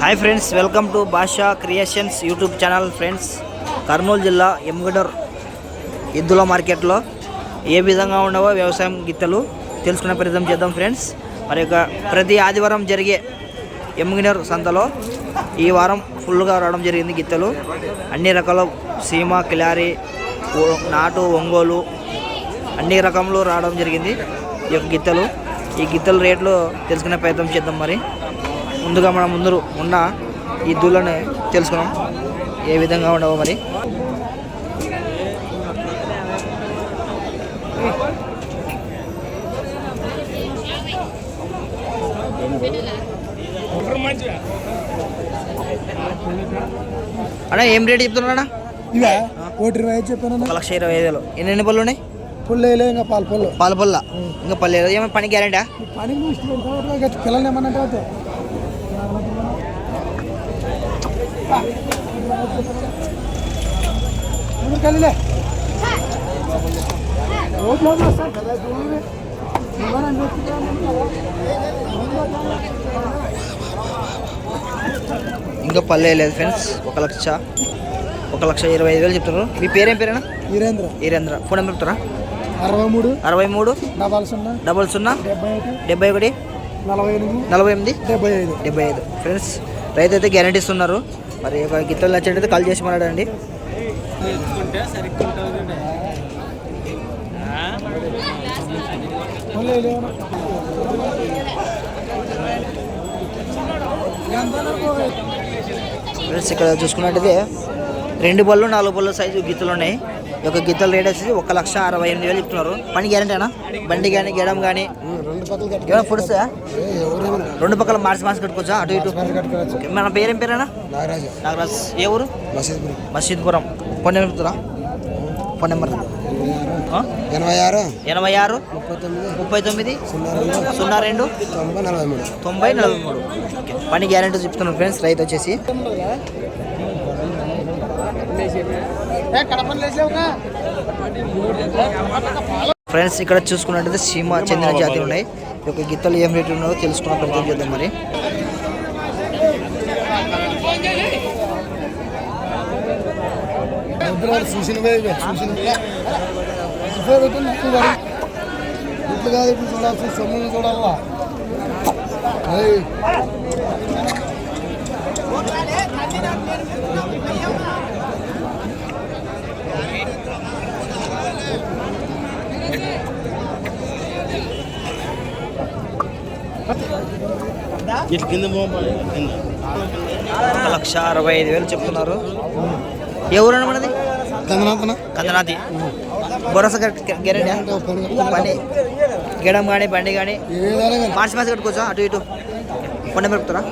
Hi friends welcome to Bhasha creations YouTube channel friends. Kurnool జిల్లా ఎమ్గడర్ ఎద్దుల మార్కెట్లో ఏ విధంగా ఉండవో వ్యవసాయం గిత్తలు తెలుసుకునే ప్రయత్నం చేద్దాం ఫ్రెండ్స్. మరి యొక్క ప్రతి ఆదివారం జరిగే ఎమ్గినర్ సంతలో ఈ వారం ఫుల్గా రావడం జరిగింది గిత్తలు. అన్ని రకాల సీమ కిలారి నాటు ఒంగోలు అన్ని రకములు రావడం జరిగింది ఈ యొక్క గిత్తలు. ఈ గిత్తల రేట్లు తెలుసుకునే ప్రయత్నం చేద్దాం మరి. ముందుగా మనం ముందు ఉన్న ఈ దూళ్ళని తెలుసుకున్నాం. ఏ విధంగా ఉండవో మరి. అన్నా ఏం రేట్ చెప్తున్నా ఇవే? ఒకటి ఇరవై ఐదు చెప్పాను ఒక లక్ష ఇరవై ఐదు వేలు. ఎన్ని ఎన్ని పళ్ళు ఉన్నాయి? పుల్లు ఇంకా పాలు పుల్లు పాల పళ్ళ? ఇంకా పళ్ళు లేదు ఏమైనా పని గ్యారెంటా పని చూస్తే పిల్లల్ని ఏమన్నా కదా చూడండి ఇంకా పల్లె లేదు ఫ్రెండ్స్ ఒక లక్ష. ఒక లక్ష ఇరవై ఐదు వేలు చెప్తున్నారు. మీ పేరేం పేరేనా? వీరేంద్ర వీరేంద్ర ఫోన్ నెంబర్ చెప్తారా? అరవై మూడు అరవై మూడు డబల్ సున్నా డబల్ సున్నా డెబ్బై ఒకటి డెబ్బై ఒకటి నలభై ఎనిమిది నలభై ఎనిమిది డెబ్బై ఐదు. డెబ్బై ఐదు. ఫ్రెండ్స్ రైతు అయితే గ్యారంటీ ఇస్తున్నారు. మరి ఒక గిత్తలు నచ్చినట్టయితే కాల్ చేసి మాట్లాడండి. ఫ్రెండ్స్ ఇక్కడ చూసుకున్నట్టయితే రెండు బళ్ళు నాలుగు బళ్ళు సైజు గిత్తలు ఉన్నాయి. ఈ యొక్క గిత్తల రేట్ వచ్చేసి ఒక లక్ష అరవై ఎనిమిది వేలు చెప్తున్నారు పని గ్యారంటీనా బండి కానీ గెడం కానీ రెండు ఏమైనా రెండు పక్కల మార్చి మార్చి కట్టుకోవచ్చా? అటు ఇటు? మన పేరేం పేరేనా నాగరాజ్. ఏ ఊరు? మసీద్ మసీద్పురం. ఫోన్ నెంబర్ చెప్తారా? ఫోన్ నెంబర్ ఎనభై ఆరు ఎనభై ఆరు? ముప్పై తొమ్మిది? ముప్పై తొమ్మిది సున్నా రెండు? తొంభై నలభై మూడు. తొంభై నలభై మూడు పని గ్యారెంటీ చెప్తున్నాను ఫ్రెండ్స్ రైతు వచ్చేసి. ఫ్రెండ్స్ ఇక్కడ చూసుకున్నట్టయితే సీమ చెందిన జాతి ఉన్నాయి ఈ యొక్క గిత్తలు ఏం రేట్లు ఉన్నాయో తెలుసుకున్న ప్రయత్నం చేద్దాం మరి ఇట్లు కాదు ఇప్పుడు చూడాల్సి సొమ్ములు చూడాలా ఒక లక్ష అరవై ఐదు వేలు చెప్తున్నారు. ఎవరు మనది కందనాథి భరోసా గ్యారెంటీ పని గెడం కానీ బండి కానీ మార్చి మార్చి కట్టుకోవచ్చా? అటు ఇటు. ఫోన్ నెంబర్ చెప్తారా?